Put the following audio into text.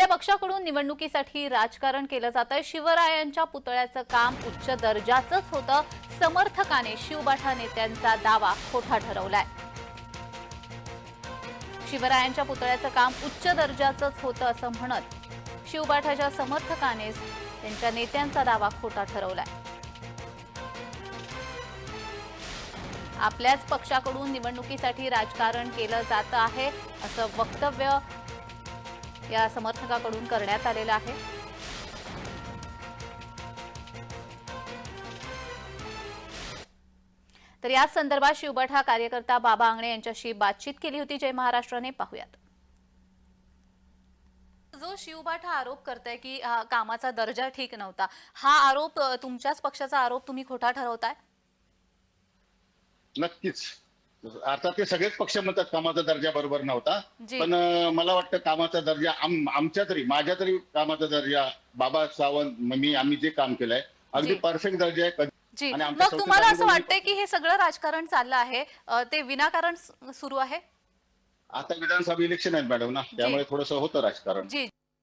आपल्या पक्षाकडून निवडणुकीसाठी राजकारण केलं जात आहे शिवरायांच्या पुतळ्याचं काम उच्च दर्जाचंच होतं. समर्थकाने शिवबाठा नेत्यांचा दावा खोटा ठरवलाय. शिवरायांच्या पुतळ्याचं काम उच्च दर्जाचंच होतं असं म्हणत शिवबाठाच्या समर्थकानेच त्यांच्या नेत्यांचा दावा खोटा ठरवलाय. आपल्याच पक्षाकडून निवडणुकीसाठी राजकारण केलं जात आहे असं वक्तव्य या समर्थकाकडून करण्यात आलेलं आहे. तर याच संदर्भात शिवबठा कार्यकर्ता बाबा आंगणे यांच्याशी बातचीत केली होती. जय महाराष्ट्राने पाहूयात. जो शिवबाट हा आरोप करताय की कामाचा दर्जा ठीक नव्हता हा आरोप तुमच्याच पक्षाचा आरोप तुम्ही खोटा ठरवताय? नक्कीच. अर्थात ते सगळेच पक्ष म्हणतात कामाचा दर्जा बरोबर नव्हता. पण मला वाटतं कामाचा दर्जा आम- आमच्या तरी माझ्या तरी कामाचा दर्जा बाबा सावंत म- आम्ही जे काम केलंय अगदी. परफेक्ट दर्जा आहे. कधी- जी. मग तुम्हाला असं वाटतंय की हे सगळं राजकारण चाललं आहे ते विनाकारण सुरू आहे? आता विधानसभा इलेक्शन आहेत मॅडम ना त्यामुळे थोडंसं होतं राजकारण.